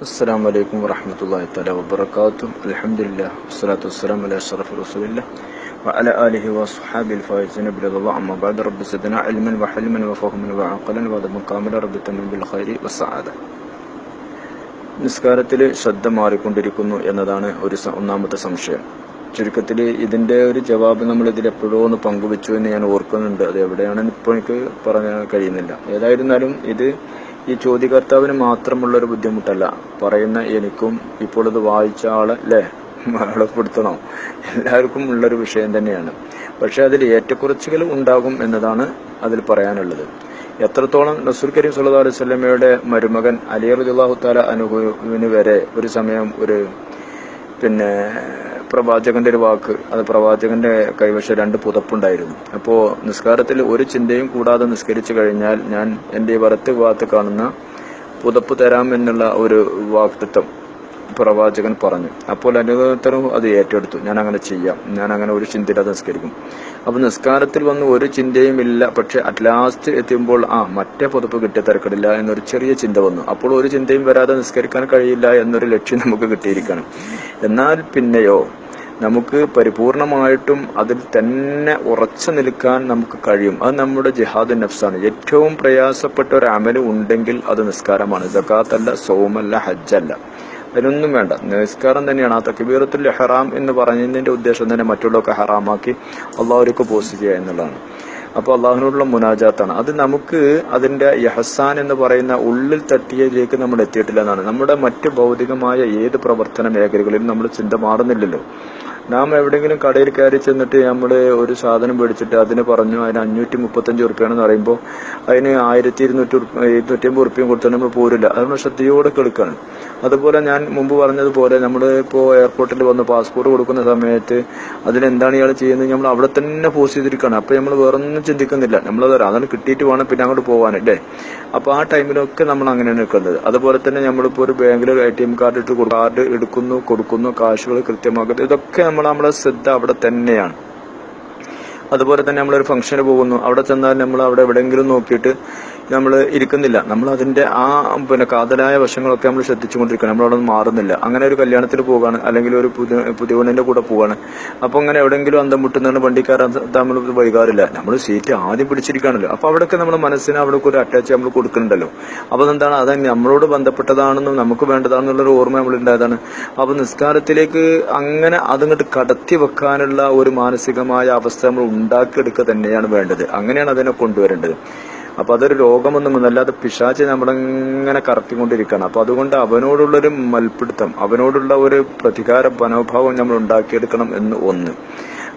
السلام عليكم ورحمة الله تعالى وبركاته الحمد لله والصلاة والسلام على أشرف رسول الله وعلى آله وصحابه الفائزين برضا الله أما بعد رب زدنا علما وحلما وفهما وعقلا وأدبا كاملا رب تمن بالخير والسعادة നിസ്കാരത്തിൽ ശ്രദ്ധ മാറിക്കൊണ്ടിരിക്കുന്നു എന്നതാണ് ഒരു സ- ഒന്നാമത്തെ സംശയം ചുരുക്കത്തിൽ ഇതിന്റെ ഒരു ജവാബ് നമ്മൾ ഇതിൽ എപ്പോഴോ ഒന്ന് പങ്കുവെച്ചു എന്ന് ഞാൻ ഓർക്കുന്നുണ്ട് അത് എവിടെയാണെന്ന് ഇപ്പോൾ എനിക്ക് പറയാൻ കഴിയുന്നില്ല ഏതായിരുന്നാലും ഇത് ഈ ചോദ്യകർത്താവിന് മാത്രമുള്ള ഒരു ബുദ്ധിമുട്ടല്ല. പറയുന്ന എനിക്കും ഇപ്പോൾ ഇത് വായിച്ച ആളെ അല്ലേ മലപ്പെടുത്തണം എല്ലാവർക്കും ഉള്ളൊരു വിഷയം തന്നെയാണ്. പക്ഷെ അതിൽ ഏറ്റക്കുറച്ചുകൾ ഉണ്ടാകും എന്നതാണ് അതിൽ പറയാനുള്ളത്. എത്രത്തോളം നസൂർ കരീം സല്ലല്ലാഹു അലൈഹി വസല്ലമയുടെ മരുമകൻ അലി തആല അനുഭവിന് വരെ ഒരു സമയം ഒരു പിന്നെ പ്രവാചകന്റെ ഒരു വാക്ക് അത് പ്രവാചകന്റെ കൈവശം രണ്ട് പുതപ്പുണ്ടായിരുന്നു. അപ്പോ നിസ്കാരത്തിൽ ഒരു ചിന്തയും കൂടാതെ നിസ്കരിച്ചു കഴിഞ്ഞാൽ ഞാൻ എന്റെ വലത്ത് ഭാഗത്ത് കാണുന്ന പുതപ്പ് തരാം എന്നുള്ള ഒരു വാക്തത്വം പ്രവാചകൻ പറഞ്ഞു. അപ്പോൾ അനുഭവത്തരും അത് ഏറ്റെടുത്തു. ഞാൻ അങ്ങനെ ചെയ്യാം. ഞാൻ അങ്ങനെ ഒരു ചിന്തയില്ലാതെ നിസ്കരിക്കും. അപ്പൊ നിസ്കാരത്തിൽ വന്ന് ഒരു ചിന്തയും ഇല്ല. പക്ഷെ അറ്റ് ലാസ്റ്റ് എത്തുമ്പോൾ ആ മറ്റേ പുതപ്പ് കിട്ടിയ തിരക്കിടില്ല എന്നൊരു ചെറിയ ചിന്ത വന്നു. അപ്പോൾ ഒരു ചിന്തയും വരാതെ നിസ്കരിക്കാൻ കഴിയില്ല എന്നൊരു ലക്ഷ്യം നമുക്ക് കിട്ടിയിരിക്കണം. എന്നാൽ പിന്നെയോ നമുക്ക് പരിപൂർണമായിട്ടും അതിൽ തന്നെ ഉറച്ചു നിൽക്കാൻ നമുക്ക് കഴിയും. അത് നമ്മുടെ ജിഹാദ് നഫ്സാണ്. ഏറ്റവും പ്രയാസപ്പെട്ട ഒരു അമൽ ഉണ്ടെങ്കിൽ അത് നിസ്കാരമാണ്. ജക്കാത്തല്ല സോമല്ല ഹജ്ജല്ല. അതിനൊന്നും വേണ്ട. നിസ്കാരം തന്നെയാണ് ആ തക്ബീറത്തുൽ ഹറാം എന്ന് പറഞ്ഞതിന്റെ ഉദ്ദേശം തന്നെ മറ്റുള്ളവർക്ക് ഹറാമാക്കി അള്ളാഹുലേക്ക് പോസ്റ്റ് ചെയ്യുക എന്നുള്ളതാണ്. അപ്പോൾ അള്ളാഹുവിനോടുള്ള മുനാജാത്താണ്. അത് നമുക്ക് അതിന്റെ യഹസാൻ എന്ന് പറയുന്ന ഉള്ളിൽ തട്ടിയതിലേക്ക് നമ്മൾ എത്തിയിട്ടില്ല എന്നാണ്. നമ്മുടെ മറ്റ് ഭൗതികമായ ഏത് പ്രവർത്തന മേഖലകളിലും നമ്മൾ ചിന്ത മാറുന്നില്ലല്ലോ. നാം എവിടെയെങ്കിലും കടയിൽ കയറി ചെന്നിട്ട് നമ്മൾ ഒരു സാധനം മേടിച്ചിട്ട് അതിന് പറഞ്ഞു അതിന് അഞ്ഞൂറ്റി മുപ്പത്തഞ്ച് ഉറുപ്പ്യാണെന്ന് പറയുമ്പോൾ അതിന് ആയിരത്തി ഇരുന്നൂറ്റി ഇരുന്നൂറ്റി അമ്പത് ഉറുപ്പ്യം കൊടുത്താൽ നമ്മൾ പോരില്ല. അത് നമ്മൾ ശ്രദ്ധയോടെ കേൾക്കാണ്. അതുപോലെ ഞാൻ മുമ്പ് പറഞ്ഞതുപോലെ നമ്മൾ ഇപ്പോൾ എയർപോർട്ടിൽ വന്ന് പാസ്പോർട്ട് കൊടുക്കുന്ന സമയത്ത് അതിനെന്താണ് ഇയാൾ ചെയ്യുന്നത്? നമ്മൾ അവിടെ തന്നെ പോസ്റ്റ് ചെയ്തിരിക്കുകയാണ്. അപ്പൊ നമ്മൾ വേറൊന്നും ചിന്തിക്കുന്നില്ല. നമ്മളത് അതാണ് കിട്ടിയിട്ട് വേണം പിന്നെ അങ്ങോട്ട് പോകാൻ അല്ലേ? അപ്പൊ ആ ടൈമിലൊക്കെ നമ്മൾ അങ്ങനെയാണ് നിൽക്കുന്നത്. അതുപോലെ തന്നെ നമ്മളിപ്പോൾ ഒരു ബാങ്കിൽ എ ടി എം കാർഡ് ഇട്ട് കാർഡ് എടുക്കുന്നു കൊടുക്കുന്നു കാശുകൾ കൃത്യമാക്കുന്നു. ഇതൊക്കെ നമ്മൾ നമ്മുടെ ശ്രദ്ധ അവിടെ തന്നെയാണ്. അതുപോലെ തന്നെ നമ്മളൊരു ഫംഗ്ഷന് പോകുന്നു. അവിടെ ചെന്നാൽ നമ്മൾ അവിടെ എവിടെയെങ്കിലും നോക്കിയിട്ട് നമ്മൾ ഇരിക്കുന്നില്ല. നമ്മൾ അതിന്റെ ആ പിന്നെ കാതലായ വശങ്ങളൊക്കെ നമ്മൾ ശ്രദ്ധിച്ചുകൊണ്ടിരിക്കണം. നമ്മൾ അവിടെ മാറുന്നില്ല. അങ്ങനെ ഒരു കല്യാണത്തിന് പോവുകയാണ്. അല്ലെങ്കിൽ ഒരു പുതിയ പുതിയവണ്ണിന്റെ കൂടെ പോവുകയാണ്. അപ്പൊ അങ്ങനെ എവിടെയെങ്കിലും അന്തം മുട്ടുന്ന വണ്ടിക്കാരൻ നമ്മൾ വൈകാറില്ല. നമ്മൾ സീറ്റ് ആദ്യം പിടിച്ചിരിക്കുകയാണല്ലോ. അപ്പൊ അവിടെയൊക്കെ നമ്മൾ മനസ്സിന് അവിടെ ഒരു അറ്റാച്ച് നമ്മൾ കൊടുക്കുന്നുണ്ടല്ലോ. അപ്പൊ എന്താണ് അത് നമ്മളോട് ബന്ധപ്പെട്ടതാണെന്നും നമുക്ക് വേണ്ടതാണെന്നുള്ളൊരു ഓർമ്മ നമ്മൾ ഉണ്ടായതാണ് അപ്പൊ നിസ്കാരത്തിലേക്ക് അങ്ങനെ അതങ്ങോട്ട് കടത്തി വെക്കാനുള്ള ഒരു മാനസികമായ അവസ്ഥ നമ്മൾ ഉണ്ടാക്കിയെടുക്കുക തന്നെയാണ് വേണ്ടത്. അങ്ങനെയാണ് അതിനെ കൊണ്ടുവരേണ്ടത്. അപ്പൊ അതൊരു രോഗമൊന്നും അല്ലാതെ പിശാച്ച് നമ്മളിങ്ങനെ കറക്കിക്കൊണ്ടിരിക്കുകയാണ് അപ്പൊ അതുകൊണ്ട് അവനോടുള്ള ഒരു മൽപിടുത്തം അവനോടുള്ള ഒരു പ്രതികാര മനോഭാവം നമ്മൾ ഉണ്ടാക്കിയെടുക്കണം എന്ന് ഒന്ന്.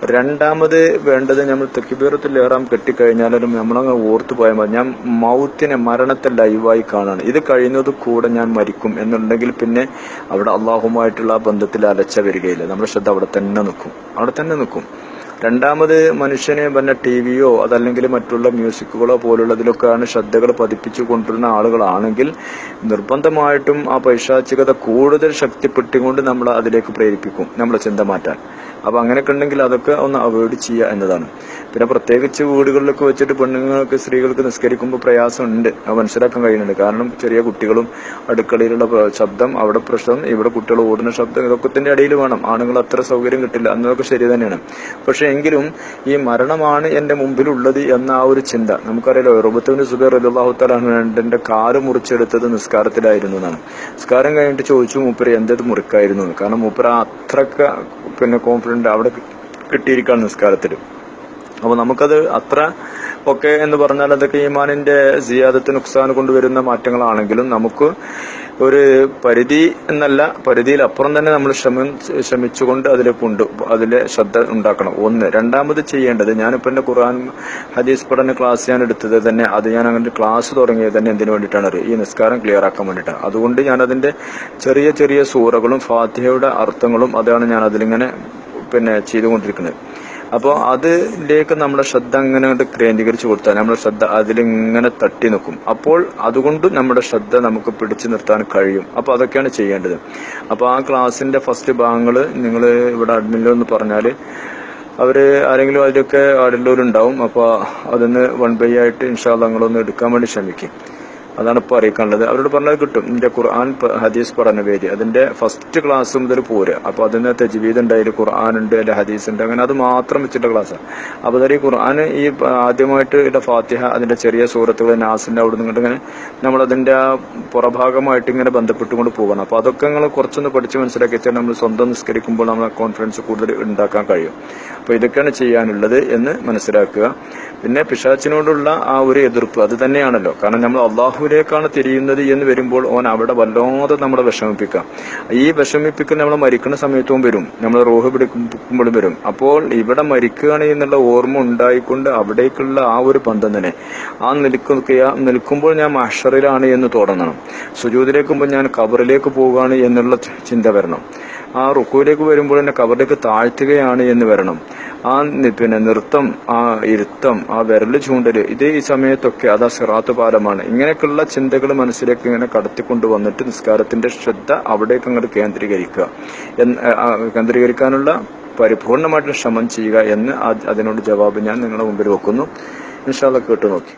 രണ്ടാമത് വേണ്ടത് നമ്മൾ തെക്കിബീറത്തിൽ ഏറാം കെട്ടിക്കഴിഞ്ഞാലും നമ്മളങ്ങ് ഓർത്തു പോയാൽ മതി. ഞാൻ മൗത്തിനെ മരണത്തെ ലൈവായി കാണാണ്. ഇത് കഴിയുന്നത് കൂടെ ഞാൻ മരിക്കും എന്നുണ്ടെങ്കിൽ പിന്നെ അവിടെ അള്ളാഹുമായിട്ടുള്ള ആ ബന്ധത്തിൽ അലച്ച വരികയില്ല. നമ്മുടെ ശ്രദ്ധ അവിടെ തന്നെ നിൽക്കും. അവിടെ തന്നെ നിൽക്കും. രണ്ടാമത് മനുഷ്യന് വല്ല ടി വിയോ അതല്ലെങ്കിൽ മറ്റുള്ള മ്യൂസിക്കുകളോ പോലുള്ളതിലൊക്കെയാണ് ശ്രദ്ധകൾ പതിപ്പിച്ചു കൊണ്ടിരുന്ന ആളുകളാണെങ്കിൽ നിർബന്ധമായിട്ടും ആ പൈശാചികത കൂടുതൽ ശക്തിപ്പെട്ടുകൊണ്ട് നമ്മൾ അതിലേക്ക് പ്രേരിപ്പിക്കും. നമ്മളെ ചിന്ത മാറ്റാൻ. അപ്പൊ അങ്ങനെയൊക്കെ ഉണ്ടെങ്കിൽ അതൊക്കെ ഒന്ന് അവോയ്ഡ് ചെയ്യുക എന്നതാണ്. പിന്നെ പ്രത്യേകിച്ച് വീടുകളിലൊക്കെ വെച്ചിട്ട് പെണ്ണുങ്ങൾക്ക് സ്ത്രീകൾക്ക് നിസ്കരിക്കുമ്പോൾ പ്രയാസമുണ്ട്. അത് മനസ്സിലാക്കാൻ കഴിയുന്നുണ്ട്. കാരണം ചെറിയ കുട്ടികളും അടുക്കളയിലുള്ള ശബ്ദം അവിടെ പ്രശ്നം ഇവിടെ കുട്ടികൾ ഓടുന്ന ശബ്ദം ഇതൊക്കെ തന്നെ ഇടയിൽ വേണം. ആണുങ്ങൾ അത്ര സൗകര്യം കിട്ടില്ല. എന്നതൊക്കെ ശരി തന്നെയാണ്. പക്ഷേ എങ്കിലും ഈ മരണമാണ് എന്റെ മുമ്പിലുള്ളത് എന്ന ആ ഒരു ചിന്ത. നമുക്കറിയാലോ റോബത്തുവിന് സുബൈർ അള്ളാഹുത്തലാഹുന്റെ കാൽ മുറിച്ചെടുത്തത് നിസ്കാരത്തിലായിരുന്നു എന്നാണ്. നിസ്കാരം കഴിഞ്ഞിട്ട് ചോദിച്ചു മൂപ്പര് എന്തത് മുറിക്കായിരുന്നു. കാരണം മൂപ്പര് അത്രക്ക പിന്നെ കോൺഫിഡന്റ് അവിടെ കിട്ടിയിരിക്കുകയാണ് നിസ്കാരത്തിൽ അപ്പൊ നമുക്കത് അത്ര ഒക്കെ എന്ന് പറഞ്ഞാൽ അതൊക്കെ ഈമാനിന്റെ സിയാദത്ത് നുക്സാൻ കൊണ്ടുവരുന്ന മാറ്റങ്ങളാണെങ്കിലും നമുക്ക് ഒരു പരിധി എന്നല്ല പരിധിയിൽ അപ്പുറം തന്നെ നമ്മൾ ശ്രമം ശ്രമിച്ചുകൊണ്ട് അതിലേക്ക് കൊണ്ട് അതിലെ ശ്രദ്ധ ഉണ്ടാക്കണം. ഒന്ന്. രണ്ടാമത് ചെയ്യേണ്ടത് ഞാനിപ്പോ എന്റെ ഖുർആൻ ഹദീസ് പഠന ക്ലാസ് ഞാൻ എടുത്തത് തന്നെ അത് ഞാൻ അങ്ങനെ ക്ലാസ് തുടങ്ങിയത് തന്നെ എന്തിനു വേണ്ടിയിട്ടാണ് ഈ നിസ്കാരം ക്ലിയർ ആക്കാൻ വേണ്ടിയിട്ടാണ്. അതുകൊണ്ട് ഞാൻ അതിന്റെ ചെറിയ ചെറിയ സൂറകളും ഫാത്തിഹയുടെ അർത്ഥങ്ങളും അതാണ് ഞാൻ അതിലിങ്ങനെ പിന്നെ ചെയ്തുകൊണ്ടിരിക്കുന്നത്. അപ്പോൾ അതിലേക്ക് നമ്മുടെ ശ്രദ്ധ അങ്ങനെ അങ്ങോട്ട് കേന്ദ്രീകരിച്ചു കൊടുത്താൽ നമ്മുടെ ശ്രദ്ധ അതിലിങ്ങനെ തട്ടി നിൽക്കും. അപ്പോൾ അതുകൊണ്ട് നമ്മുടെ ശ്രദ്ധ നമുക്ക് പിടിച്ചു നിർത്താൻ കഴിയും. അപ്പോൾ അതൊക്കെയാണ് ചെയ്യേണ്ടത്. അപ്പോൾ ആ ക്ലാസ്സിന്റെ ഫസ്റ്റ് ഭാഗങ്ങൾ നിങ്ങൾ ഇവിടെ അഡ്മിനിലൊന്ന് പറഞ്ഞാൽ അവർ ആരെങ്കിലും അതിലൊക്കെ ആടുള്ളവരുണ്ടാവും അപ്പോൾ അതൊന്ന് വൺ ബൈ ആയിട്ട് ഇൻഷാല്ല നിങ്ങളൊന്ന് എടുക്കാൻ വേണ്ടി ശ്രമിക്കും. അതാണ് ഇപ്പോൾ അറിയിക്കാനുള്ളത്. അവരോട് പറഞ്ഞത് കിട്ടും. നിന്റെ ഖുർആൻ ഹദീസ് പഠന വേദി അതിന്റെ ഫസ്റ്റ് ക്ലാസ് മുതൽ പോര്. അപ്പൊ അതിന് തജ്വീദ് ഉണ്ട് അതിൽ ഖുർആൻ ഉണ്ട് അതിൽ ഹദീസ് ഉണ്ട്. അങ്ങനെ അത് മാത്രം വെച്ചിട്ട് ക്ലാസ് അപ്പൊ അതായത് ഈ ഖുർആൻ ഈ ആദ്യമായിട്ട് ഇവിടെ ഫാത്തിഹ അതിന്റെ ചെറിയ സൂറത്തുകൾ നാസിന്റെ അവിടെ നിന്നിട്ട് ഇങ്ങനെ നമ്മൾ അതിന്റെ പുറഭാഗമായിട്ട് ഇങ്ങനെ ബന്ധപ്പെട്ടുകൊണ്ട് പോകണം അപ്പോൾ അതൊക്കെ നിങ്ങൾ കുറച്ചൊന്ന് പഠിച്ച് മനസ്സിലാക്കി വെച്ചാൽ നമ്മൾ സ്വന്തം നിസ്കരിക്കുമ്പോൾ നമ്മളെ കോൺഫിഡൻസ് കൂടുതൽ ഉണ്ടാക്കാൻ കഴിയും. അപ്പോൾ ഇതൊക്കെയാണ് ചെയ്യാനുള്ളത് എന്ന് മനസ്സിലാക്കുക. പിന്നെ പിശാച്ചിനോടുള്ള ആ ഒരു എതിർപ്പ് അത് തന്നെയാണല്ലോ. കാരണം നമ്മൾ അള്ളാഹുവിലേക്കാണ് തിരിയുന്നത് എന്ന് വരുമ്പോൾ ഓൻ അവിടെ വല്ലാതെ നമ്മളെ വിഷമിപ്പിക്കാം ഈ വിഷമിപ്പിക്കുന്ന നമ്മൾ മരിക്കുന്ന സമയത്തും വരും. നമ്മൾ റോഹ് പിടിക്കുമ്പോഴും വരും. അപ്പോൾ ഇവിടെ മരിക്കുകയാണ് എന്നുള്ള ഓർമ്മ ഉണ്ടായിക്കൊണ്ട് അവിടേക്കുള്ള ആ ഒരു ബന്ധം തന്നെ ആ നിൽക്കുക നിൽക്കുമ്പോൾ ഞാൻ മഷറിലാണ് എന്ന് തോന്നണം. സുജൂതിലേക്കുമ്പോൾ ഞാൻ കബറിലേക്ക് പോവുകയാണ് എന്നുള്ള ചിന്ത വരണം. ആ റുക്കുവിലേക്ക് വരുമ്പോൾ തന്നെ കബറിലേക്ക് താഴ്ത്തുകയാണ് എന്ന് വരണം. ആ പിന്നെ നൃത്തം ആ ഇരുത്തം ആ വിരൽ ചൂണ്ടൽ ഇതേ ഈ സമയത്തൊക്കെ അത് സിറാത്ത് പാലമാണ്. ഇങ്ങനെയൊക്കെയുള്ള ചിന്തകൾ മനസ്സിലേക്ക് ഇങ്ങനെ കടത്തിക്കൊണ്ട് വന്നിട്ട് നിസ്കാരത്തിന്റെ ശ്രദ്ധ അവിടേക്ക് അങ്ങോട്ട് കേന്ദ്രീകരിക്കുക. കേന്ദ്രീകരിക്കാനുള്ള പരിപൂർണമായിട്ടുള്ള ശ്രമം ചെയ്യുക എന്ന് അതിനോട് ജവാബ് ഞാൻ നിങ്ങളുടെ മുമ്പിൽ വെക്കുന്നു. ഇൻഷാല്ല കേട്ടു നോക്കി